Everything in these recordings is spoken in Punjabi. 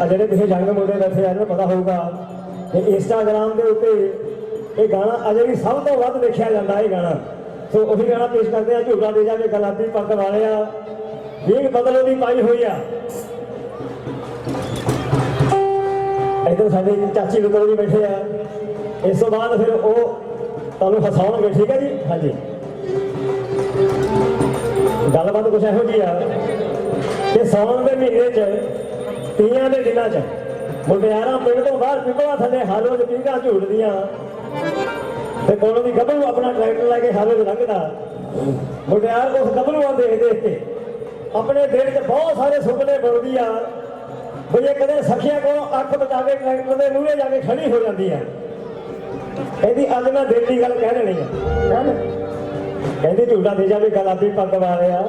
ਆ ਜਿਹੜੇ ਤੁਸੀਂ ਜੰਗ ਮੁੰਡੇ ਬੈਠੇ ਆ, ਇਹਨਾਂ ਨੂੰ ਪਤਾ ਹੋਊਗਾ। ਕਿ ਇੰਸਟਾਗ੍ਰਾਮ ਦੇ ਉੱਤੇ ਇਹ ਗਾਣਾ ਅਜੇ ਵੀ ਸਭ ਤੋਂ ਵੱਧ ਦੇਖਿਆ ਜਾਂਦਾ ਇਹ ਗਾਣਾ। ਸੋ ਉਹੀ ਗਾਣਾ ਪੇਸ਼ ਕਰਦੇ ਆ ਝੂਟਾ ਦੇ ਜਾ ਕੇ ਗਲਾਬੀ ਪੱਗ ਵਾਲਿਆ ਵੀਗ ਬਦਲ ਉਹਦੀ ਪਾਈ ਹੋਈ ਆ। ਇਧਰ ਸਾਡੇ ਚਾਚੀ ਗੁੱਦਰ ਵੀ ਬੈਠੇ ਆ। ਇਸ ਤੋਂ ਬਾਅਦ ਫਿਰ ਉਹ ਤੁਹਾਨੂੰ ਹਸਾਉਣਗੇ, ਠੀਕ ਹੈ ਜੀ? ਹਾਂਜੀ। ਗੱਲਬਾਤ ਕੁਛ ਇਹੋ ਜਿਹੀ ਆ ਕਿ ਸਾਉਣ ਦੇ ਮਹੀਨੇ 'ਚ ਤੀਆਂ ਦੇ ਦਿਨਾਂ 'ਚ। ਮੁੰਡਿਆਰਾਂ ਪਿੰਡ ਤੋਂ ਬਾਹਰ ਪਿਪਲਾ ਥੱਲੇ ਹਾਲੋ 'ਚ ਪੀਂਘਾਂ ਝੂਟਦੀਆਂ ਤੇ ਕੋਲੋਂ ਦੀ ਗੱਭਰੂ ਆਪਣਾ ਟਰੈਕਟਰ ਲੈ ਕੇ ਹਾਲੋ ਲੰਘਦਾ। ਮੁੰਡਿਆਰ ਉਸ ਗੱਭਰੂ ਵੱਲ ਦੇਖ ਦੇਖ ਕੇ ਆਪਣੇ ਦਿਲ 'ਚ ਬਹੁਤ ਸਾਰੇ ਸੁਪਨੇ ਬਣਦੀ ਆ। ਵੀ ਇਹ ਕਦੇ ਸਖੀਆਂ ਕੋਲ ਅੱਖ ਬਚਾ ਕੇ ਟਰੈਕਟਰ ਦੇ ਮੂਹਰੇ ਜਾ ਕੇ ਖੜੀ ਹੋ ਜਾਂਦੀ ਆ ਕਹਿੰਦੀ ਅੱਜ ਮੈਂ ਦਿਲ ਦੀ ਗੱਲ ਕਹਿ ਦੇਣੀ ਆ। ਕਹਿ ਕਹਿੰਦੀ ਝੂਟਾ ਦੇ ਜਾਵੇ ਗਲਾਬੀ ਪੱਗ ਵਾਲਿਆ।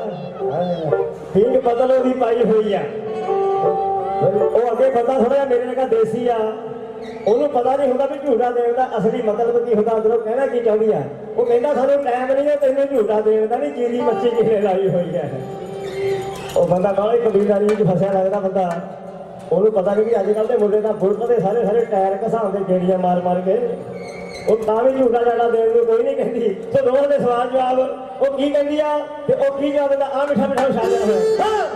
ਠੀਕ ਬਦਲ ਉਹਦੀ ਪਾਈ ਹੋਈ ਆ। ਉਹ ਅੱਗੇ ਬੰਦਾ ਥੋੜਾ ਜਿਹਾ ਮੇਰੇ ਨਾਲ ਦੇਸੀ ਆ, ਉਹਨੂੰ ਪਤਾ ਨਹੀਂ ਹੁੰਦਾ ਵੀ ਝੂਠਾ ਦੇਣ ਦਾ ਅਸਲੀ ਮਤਲਬ ਕੀ ਹੁੰਦਾ, ਅੰਦਰੋਂ ਕਹਿਣਾ ਕੀ ਚਾਹੁੰਦੀ ਆ। ਉਹ ਕਹਿੰਦਾ ਸਾਨੂੰ ਟਾਈਮ ਨਹੀਂ ਹੈ, ਤੈਨੂੰ ਝੂਟਾ ਦੇਣ ਦਾ ਨਹੀਂ ਚੀਰੀ ਮੱਛੀ ਕਿਹਨੇ ਲਾਈ ਹੋਈ ਹੈ। ਉਹ ਬੰਦਾ ਬਾਹਲੀ ਕਬੀਲਦਾਰੀ ਵਿੱਚ ਫਸਿਆ ਲੱਗਦਾ ਬੰਦਾ। ਉਹਨੂੰ ਪਤਾ ਨਹੀਂ ਕਿ ਅੱਜ ਕੱਲ ਦੇ ਮੁੰਡੇ ਤਾਂ ਬੁਲਟ ਦੇ ਸਾਰੇ ਸਾਰੇ ਟਾਇਰ ਘਸਾਉਂਦੇ ਗੇੜੀਆਂ ਮਾਰ ਮਾਰ ਕੇ। ਉਹ ਤਾਂ ਵੀ ਝੂਠਾ ਜਾਣਾ ਦੇਣ ਨੂੰ ਕੋਈ ਨਹੀਂ ਕਹਿੰਦੀ। ਸੋ ਦੋਵਾਂ ਦੇ ਸਵਾਲ ਜਵਾਬ, ਉਹ ਕੀ ਕਹਿੰਦੀ ਆ? ਤੇ ਉਹ ਕੀ ਜਵਾਬ ਦਿੰਦਾ? ਆ ਮਿੱਠਾ ਮਿੱਠਾ ਸ਼ਾਇਰ ਹੋਇਆ। ਹਾਂ!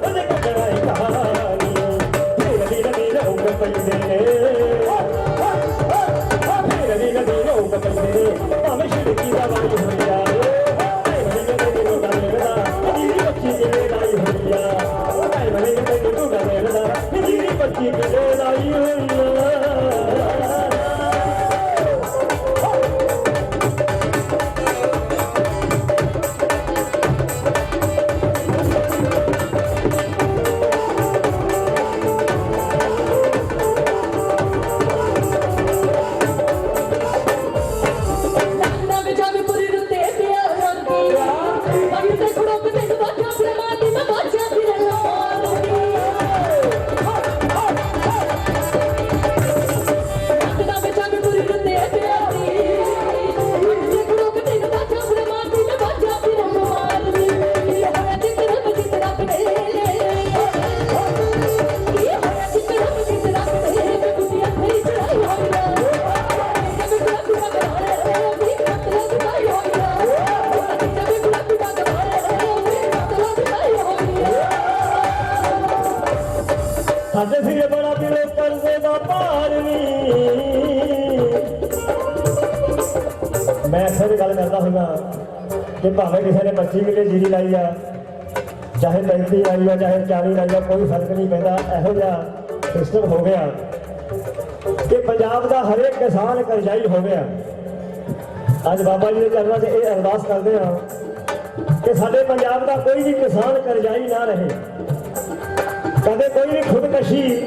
Let's go. ਅਕਸਰ ਕਿ ਭਾਵੇਂ ਕਿਸੇ ਨੇ 25 ਕਿੱਲੇ ਜੀਰੀ ਲਾਈ ਆ, ਚਾਹੇ 35 ਲਾਈ ਆ, ਚਾਹੇ 40 ਲਾਈ ਆ, ਕੋਈ ਫ਼ਰਕ ਨਹੀਂ ਪੈਂਦਾ, ਇਹੋ ਜਿਹਾ ਸਿਸਟਮ ਹੋ ਗਿਆ। ਕਿ ਪੰਜਾਬ ਦਾ ਹਰੇਕ ਕਿਸਾਨ ਕਰਜ਼ਾਈ ਹੋ ਗਿਆ। ਅੱਜ ਬਾਬਾ ਜੀ ਦੇ ਚਰਨਾਂ 'ਚ ਇਹ ਅਰਦਾਸ ਕਰਦੇ ਹਾਂ ਕਿ ਸਾਡੇ ਪੰਜਾਬ ਦਾ ਕੋਈ ਵੀ ਕਿਸਾਨ ਕਰਜ਼ਾਈ ਨਾ ਰਹੇ। ਕਦੇ ਕੋਈ ਵੀ ਖੁਦਕਸ਼ੀ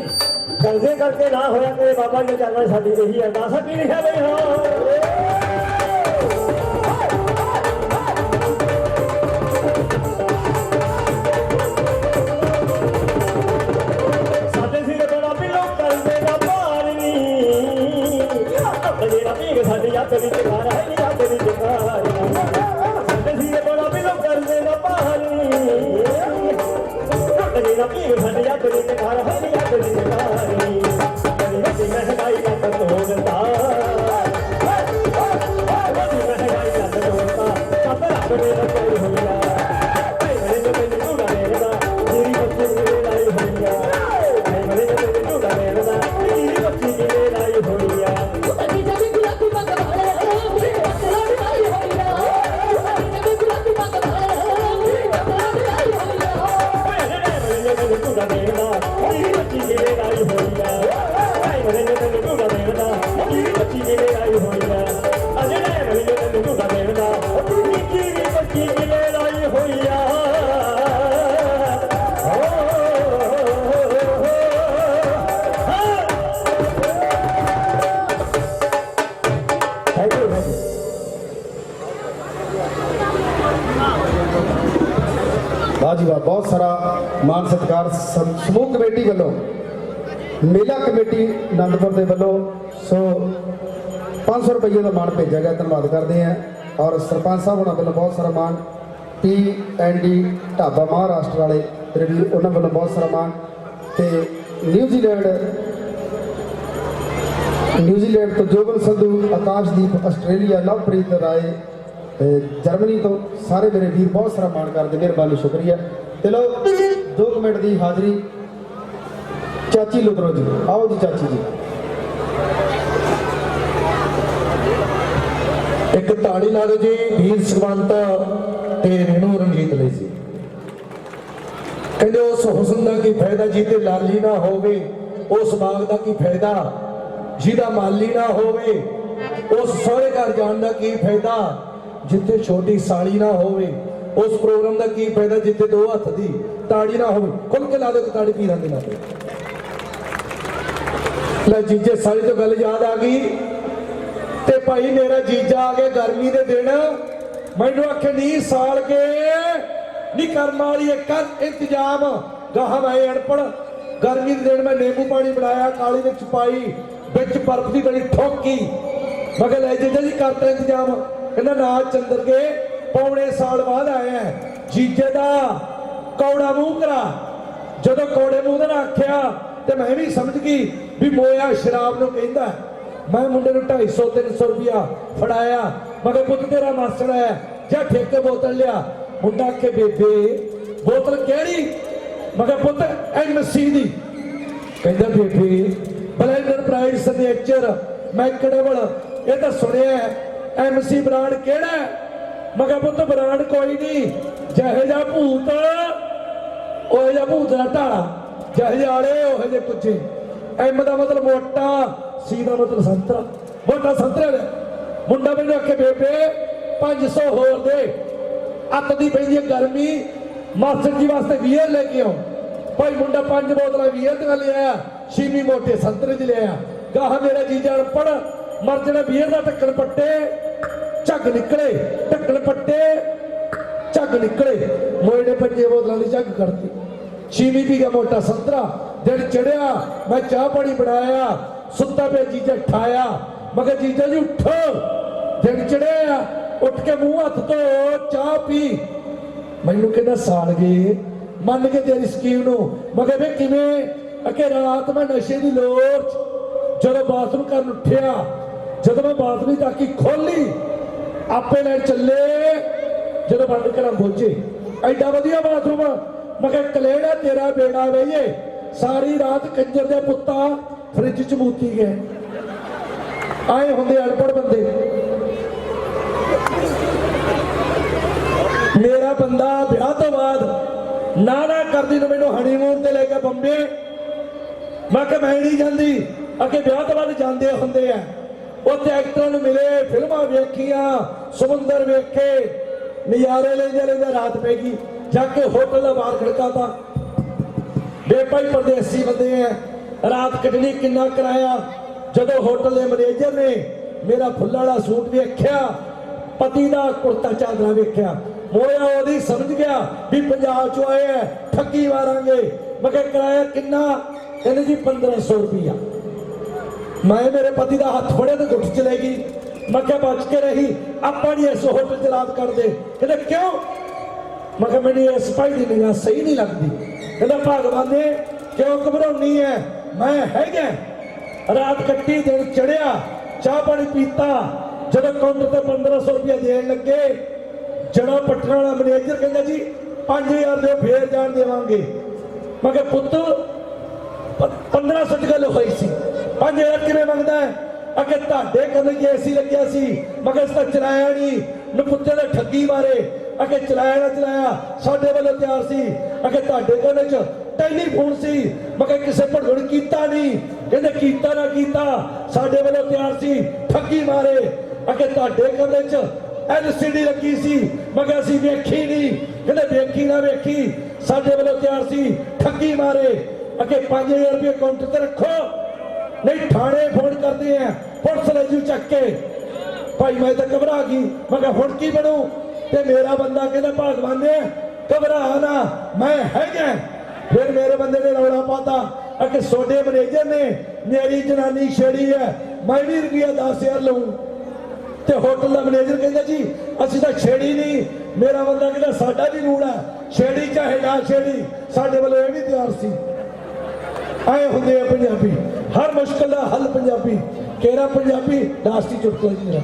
ਕਰਜ਼ੇ ਕਰਕੇ ਨਾ ਹੋਇਆ ਕਿ ਬਾਬਾ ਜੀ ਦੇ ਚਰਨਾਂ 'ਚ ਸਾਡੀ ਇਹੀ ਅਰਦਾਸ ਹੈ ਕੀ ਲਿਖਿਆ ਬਈ ਹਾਂ? ਬਹੁਤ ਸਾਰਾ ਮਾਨ ਸਤਿਕਾਰ ਸਮੂਹ ਕਮੇਟੀ ਵੱਲੋਂ, ਮੇਲਾ ਕਮੇਟੀ ਆਨੰਦਪੁਰ ਦੇ ਵੱਲੋਂ, ਸੋ 500 ਰੁਪਏ ਦਾ ਮਾਨ ਭੇਜਿਆ ਗਿਆ, ਧੰਨਵਾਦ ਕਰਦੇ ਹਾਂ। ਔਰ ਸਰਪੰਚ ਸਾਹਿਬ ਉਹਨਾਂ ਵੱਲੋਂ ਬਹੁਤ ਸਾਰਾ Maan T and D dhaba Maharashtra ਵਾਲੇ ਰਿਵਿਊ ਉਹਨਾਂ ਵੱਲੋਂ ਬਹੁਤ ਸਾਰਾ ਮਾਨ, ਤੇ ਨਿਊਜ਼ੀਲੈਂਡ ਨਿਊਜ਼ੀਲੈਂਡ ਤੋਂ ਜੋਬਨ ਸੰਧੂ, ਆਕਾਸ਼ਦੀਪ ਆਸਟ੍ਰੇਲੀਆ, ਲਵਪ੍ਰੀਤ ਰਾਏ ਜਰਮਨੀ ਤੋਂ ਸਾਰੇ ਮੇਰੇ ਵੀਰ ਬਹੁਤ ਸਾਰਾ ਮਾਣ ਕਰਦੇ, ਮਿਹਰਬਾਨੀ, ਸ਼ੁਕਰੀਆ। ਤੇ ਲੋ 2 ਮਿੰਟ ਦੀ ਹਾਜ਼ਰੀ। ਚਾਚੀ ਲੁਬਰੋ ਜੀ। ਆਓ ਜੀ ਚਾਚੀ ਜੀ। ਇੱਕ ਤਾੜੀ ਲਾ ਦਿਓ ਜੀ, ਵੀਰ ਸੁਖਵੰਤ ਤੇ ਰੇਣੂ ਰਣਜੀਤ ਲਈ ਸੀ। ਕਹਿੰਦੇ, ਉਸ ਹੁਸਨ ਦਾ ਕੀ ਫਾਇਦਾ ਜਿਹਦੇ ਲਾਲੀ ਨਾ ਹੋਵੇ? ਉਸ ਬਾਗ ਦਾ ਕੀ ਫਾਇਦਾ? ਜਿਹਦਾ ਮਾਲੀ ਨਾ ਹੋਵੇ? ਉਸ ਸਹੁਰੇ ਘਰ ਜਾਣ ਦਾ ਕੀ ਫਾਇਦਾ? ਜਿੱਥੇ ਛੋਟੀ ਸਾਲੀ ਨਾ ਹੋਵੇ? ਉਸ ਪ੍ਰੋਗਰਾਮ ਦਾ ਕੀ ਫਾਇਦਾ ਜਿੱਥੇ ਦੋ ਹੱਥ ਦੀ ਤਾੜੀ ਨਾ ਹੋਵੇ? ਖੁੱਲ ਕੇ ਲਾ ਦਿਓ ਕਿ ਤਾੜੀ ਪੀਰਾਂ ਦੇ ਲਾ ਦਿਓ ਲੈ ਜੀਜੇ ਸਾਲੀ ਤੋਂ ਗੱਲ ਯਾਦ ਆ ਗਈ? ਤੇ ਭਾਈ ਮੇਰਾ ਜੀਜਾ ਆ ਗਿਆ ਗਰਮੀ ਦੇ ਦਿਨ। ਮੈਨੂੰ ਆਖੇ ਨਹੀਂ ਸਾਲ ਕੇ ਨਹੀਂ ਕਰਮ ਵਾਲੀ ਇੱਕ ਇੰਤਜ਼ਾਮ। ਗਾਹਾਂ ਮੈਂ ਅਣਪੜ ਗਰਮੀ ਦੇ ਦਿਨ ਮੈਂ ਨਿੰਬੂ ਪਾਣੀ ਬਣਾਇਆ, ਕਾਲੀ ਵਿੱਚ ਪਾਈ, ਵਿੱਚ ਬਰਫ਼ ਦੀ ਗਲੀ ਠੋਕੀ। ਮੈਂ ਕਿਹਾ, ਲੈ ਜੀਜਾ ਜੀ ਕਰਤਾ ਇੰਤਜ਼ਾਮ। ਕਹਿੰਦਾ, ਨਾ ਚੰਦਰ ਕੇ ਪੌਣੇ ਸਾਲ ਬਾਅਦ ਆਇਆ ਜੀਜੇ ਦਾ ਕੌੜਾ ਮੂੰਹ ਕਰਾ। ਜਦੋਂ ਕੌੜੇ ਮੂੰਹ ਦੇ ਆਖਿਆ, ਤੇ ਮੈਂ ਵੀ ਸਮਝ ਗਈ ਵੀ ਮੋਇਆ ਸ਼ਰਾਬ ਨੂੰ ਕਹਿੰਦਾ ਮੈਂ ਮੁੰਡੇ ਨੂੰ 250 300 ਰੁਪਿਆ ਫੜਾਇਆ। ਮਗਰ ਪੁੱਤ ਤੇਰਾ ਮਾਸਟਰ ਹੈ ਜਾਂ ਠੇਕੇ ਬੋਤਲ ਲਿਆ। ਮੁੰਡਾ ਕੇ ਬੇਬੇ, ਬੋਤਲ ਕਿਹੜੀ? ਮਗਰ ਪੁੱਤ ਐਮਸੀ ਦੀ। ਕਹਿੰਦਾ, ਬੇਬੇ, ਬਲੈਂਡਰ ਪ੍ਰਾਈਡ ਸਿਗਨੇਚਰ ਮੈਕਡੇਵਲ ਇਹ ਤਾਂ ਸੁਣਿਆ ਐਮਸੀ ਬ੍ਰਾਂਡ ਕਿਹੜਾ ਮੈਂ ਕਿਹਾ ਪੁੱਤ ਬ੍ਰਾਂਡ ਕੋਈ ਨਹੀਂ, ਜਿਹੇ ਜਾ ਭੂਤ ਉਹ ਜਿਹਾ ਭੂਤ ਦਾ ਢਾਲਾ। ਜਿਹੇ ਵਾਲੇ ਉਹ ਜਿਹੇ ਪੁੱਛੇ ਐਮ ਦਾ ਮਤਲਬ ਮੋਟਾ, ਸੀ ਦਾ ਮਤਲਬ ਸੰਤਰਾ। ਮੋਟਾ ਸੰਤਰੇ ਦਾ ਮੁੰਡਾ ਮੈਨੂੰ ਆਖੇ, ਬੇਬੇ 500 ਹੋਰ ਦੇ। ਅੱਤ ਦੀ ਪੈਂਦੀ ਹੈ ਗਰਮੀ, ਮਾਸਟਰ ਜੀ ਵਾਸਤੇ ਵੀਰ ਲੈ ਕੇ ਆਓ। ਭਾਈ ਮੁੰਡਾ ਪੰਜ ਬੋਤਲਾਂ ਵੀਰ ਦੀਆਂ ਲਿਆਇਆ ਛੀਮੀ ਮੋਟੇ ਸੰਤਰੇ ਦੀ ਲਿਆਇਆ ਗਾਹ ਮੇਰਾ ਜੀਜਾ ਪੜ ਮਰ ਜਣਾ ਵੀਰ ਦਾ ਢੱਕਣ ਪੱਟੇ। ਝੱਗ ਨਿਕਲੇ, ਢੱਕਣ ਪੱਟੇ, ਝੱਗ ਨਿਕਲੇ। ਮੋਏ ਨੇ ਪੰਜੇ ਬੋਤਲਾਂ ਦੀ ਝੱਗ ਕੱਢਤੀ। ਛੀਮੀ ਪੀ ਗਿਆ ਮੋਟਾ ਸੰਤਰਾ। ਦਿਨ ਚੜਿਆ, ਮੈਂ ਚਾਹ ਪਾਣੀ ਬਣਾਇਆ, ਸੁੱਤਾ ਪਿਆ ਜੀਜਾ ਠਾਇਆ। ਮਗਰ ਜੀਜਾ ਜੀ ਉੱਠੋ। ਦਿਨ ਚੜਿਆ, ਉੱਠ ਕੇ ਮੂੰਹ ਹੱਥ ਧੋ, ਚਾਹ ਪੀ। ਮੈਨੂੰ ਕਹਿੰਦਾ ਸਾਲ ਗਏ ਮੰਨ ਕੇ ਤੇਰੀ ਸਕੀਮ ਨੂੰ। ਮਗਰ ਵੇ ਕਿਵੇਂ? ਅਕੇ ਰਾਤ ਮੈਂ ਨਸ਼ੇ ਦੀ ਲੋੜ ਜਦੋਂ ਬਾਥਰੂਮ ਕਰਨ ਉੱਠਿਆ, ਜਦੋਂ ਮੈਂ ਬਾਥਰੂਮ ਦੀ ਤਾਕੀ ਖੋਲੀ ਆਪੇ ਲੈ ਚੱਲੇ। ਜਦੋਂ ਬੰਦ ਕਰਾਂ ਬੋਝੇ ਐਡਾ ਵਧੀਆ ਬਾਥਰੂਮ। ਮੈਂ ਕਿਹਾ, ਕਲੇੜਾ ਤੇਰਾ ਬੇੜਾ ਵਈਏ। ਸਾਰੀ ਰਾਤ ਕੰਜਰ ਦੇ ਪੁੱਤਾ ਫ੍ਰਿਜ ਚ ਮੂਤੀ ਗਏ। ਆਏ ਹੁੰਦੇ ਅਨਪੜ ਬੰਦੇ। ਮੇਰਾ ਬੰਦਾ ਵਿਆਹ ਤੋਂ ਬਾਅਦ ਨਾ ਨਾ ਕਰਦੀ ਨੂੰ ਮੈਨੂੰ ਹਨੀਮੂਨ ਤੇ ਲੈ ਕੇ ਬੰਬੇ। ਮੈਂ ਕਿਹਾ, ਮੈਂ ਨਹੀਂ ਜਾਂਦੀ। ਅੱਗੇ ਵਿਆਹ ਤੋਂ ਬਾਅਦ ਜਾਂਦੇ ਹੁੰਦੇ ਆ। ਉੱਥੇ ਐਕਟਰਾਂ ਨੂੰ ਮਿਲੇ, ਫਿਲਮਾਂ ਵੇਖੀਆਂ, ਸਮੁੰਦਰ ਵੇਖੇ, ਨਜ਼ਾਰੇ ਲੈਂਦੇ ਲੈਂਦੇ ਰਾਤ ਪੈ ਗਈ। ਜਾ ਕੇ ਹੋਟਲ ਦਾ ਬਾਹਰ ਖੜਕਾਤਾ ਵੇ ਭਾਈ ਪਰਦੇਸੀ ਬੰਦੇ ਆ ਰਾਤ ਕੱਢਣੀ ਕਿੰਨਾ ਕਿਰਾਇਆ। ਜਦੋਂ ਹੋਟਲ ਦੇ ਮੈਨੇਜਰ ਨੇ ਮੇਰਾ ਫੁੱਲਾਂ ਵਾਲਾ ਸੂਟ ਵੇਖਿਆ, ਪਤੀ ਦਾ ਕੁੜਤਾ ਚਾਦਰਾ ਵੇਖਿਆ। ਮੋਇਆ ਉਹਦੀ ਸਮਝ ਗਿਆ ਵੀ ਪੰਜਾਬ ਚੋਂ ਆਏ ਆ ਠੱਗੀ ਮਾਰਾਂਗੇ। ਮੈਂ ਕਿਹਾ, ਕਿਰਾਇਆ ਕਿੰਨਾ? ਕਹਿੰਦੇ ਜੀ 1500 ਰੁਪਈਆ। ਮੈਂ ਮੇਰੇ ਪਤੀ ਦਾ ਹੱਥ ਫੜਿਆ ਤੇ ਗੁੱਟ ਚ ਲੈ ਗਈ। ਮੈਂ ਕਿਹਾ, ਬਚ ਕੇ ਰਹੀ, ਆਪਾਂ ਨਹੀਂ ਇਸ ਹੋਟਲ ਚ ਰਾਤ ਕਰਦੇ। ਕਹਿੰਦੇ, ਕਿਉਂ? ਮੈਂ ਕਿਹਾ, ਮੈਨੂੰ ਇਸ ਭਾਈ ਦੀ ਨਿਗਾਹ ਸਹੀ ਨਹੀਂ ਲੱਗਦੀ। ਕਹਿੰਦਾ, ਭਗਵਾਨ ਨੇ ਕਿਉਂ ਘਬਰਾਉਣੀ ਹੈ ਮੈਂ ਹੈਗਾ। ਰਾਤ ਕੱਟੀ, ਦਿਨ ਚੜਿਆ, ਚਾਹ ਪਾਣੀ ਪੀਤਾ। ਜਦੋਂ ਕਾਊਂਟਰ ਤੇ 1500 ਰੁਪਏ ਦੇਣ ਲੱਗੇ ਜਣਾ ਪੱਟਣ ਵਾਲਾ ਮੈਨੇਜਰ ਕਹਿੰਦਾ, ਜੀ 5000 ਦੇ ਫੇਰ ਜਾਣ ਦੇਵਾਂਗੇ। ਮੈਂ ਕਿਹਾ, ਪੁੱਤ 1500 ਦੀ ਗੱਲ ਹੋਈ ਸੀ। 5000 ਕਿਵੇਂ ਮੰਗਦਾ ਹੈ? ਅਗੇ ਤੁਹਾਡੇ ਕੰਨ ਜੇ ਏਸੀ ਲੱਗਿਆ ਸੀ, ਮਗਰ ਤਾਂ ਚਲਾਇਆ ਨਹੀਂ। ਨਪੁੱਤੇ ਦੇ ਠੱਗੀ ਮਾਰੇ। ਅਗੇ ਚਲਾਇਆ ਨਾ ਚਲਾਇਆ, ਸਾਡੇ ਵੱਲੋਂ ਤਿਆਰ ਸੀ। ਅਗੇ ਤੁਹਾਡੇ ਕੰਨ ਚ ਟੈਲੀਫੋਨ ਸੀ, ਮਗਰ ਕਿਸੇ ਭੜਗੜ ਕੀਤਾ ਨਹੀਂ। ਕਹਿੰਦੇ ਕੀਤਾ ਨਾ ਕੀਤਾ, ਸਾਡੇ ਵੱਲੋਂ ਤਿਆਰ ਸੀ, ਠੱਗੀ ਮਾਰੇ। ਅਗੇ ਤੁਹਾਡੇ ਕੰਨ ਚ ਐਲਸੀਡੀ ਲੱਗੀ ਸੀ, ਮਗਰ ਅਸੀਂ ਵੇਖੀ ਨਹੀਂ। ਕਹਿੰਦੇ ਵੇਖੀ ਨਾ ਵੇਖੀ, ਸਾਡੇ ਵੱਲੋਂ ਤਿਆਰ ਸੀ, ਠੱਗੀ ਮਾਰੇ। ਅਗੇ 5000 ਰੁਪਏ ਕਾਊਂਟਰ ਤੇ ਰੱਖੋ। ਨਹੀਂ, ਥਾਣੇ ਫੋਨ ਕਰਦੇ ਆ। ਪੁਲਿਸ ਲੈ ਜੂ ਚੱਕ ਕੇ। ਭਾਈ, ਮੈਂ ਤਾਂ ਘਬਰਾ ਗਈ। ਮੈਂ ਕਿਹਾ, ਹੁਣ ਕੀ ਬਣੂ? ਤੇ ਮੇਰਾ ਬੰਦਾ ਕਹਿੰਦਾ, ਭਗਵਾਨ ਨੇ, ਘਬਰਾ ਨਾ। ਮੈਂ ਹੈਗਾ। ਫਿਰ ਮੇਰੇ ਬੰਦੇ ਨੇ ਰੌਲਾ ਪਾਤਾ। ਅਕੇ ਸੋਡੇ ਮੈਨੇਜਰ ਨੇ, ਮੇਰੀ ਜਨਾਨੀ ਛੇੜੀ ਹੈ। ਮੈਂ ਵੀ ਰੁਪਿਆ 10000 ਲਊ। ਤੇ ਹੋਟਲ ਦਾ ਮੈਨੇਜਰ ਕਹਿੰਦਾ ਜੀ, ਅਸੀਂ ਤਾਂ ਛੇੜੀ ਨਹੀਂ। ਮੇਰਾ ਬੰਦਾ ਕਹਿੰਦਾ, ਸਾਡਾ ਵੀ ਰੂਲ ਹੈ ਛੇੜੀ ਚਾਹੇ ਨਾ ਛੇੜੀ, ਸਾਡੇ ਵੱਲੋਂ ਇਹ ਵੀ ਤਿਆਰ ਸੀ। ਆਏ ਹੁੰਦੇ ਆ ਪੰਜਾਬੀ। ਹਰ ਮੁਸ਼ਕਲ ਦਾ ਹੱਲ ਪੰਜਾਬੀ ਕਿਹੜਾ ਪੰਜਾਬੀ? ਲਾਸਟੀ ਚੁਟਕਲਾ ਜੀ ਮੇਰਾ।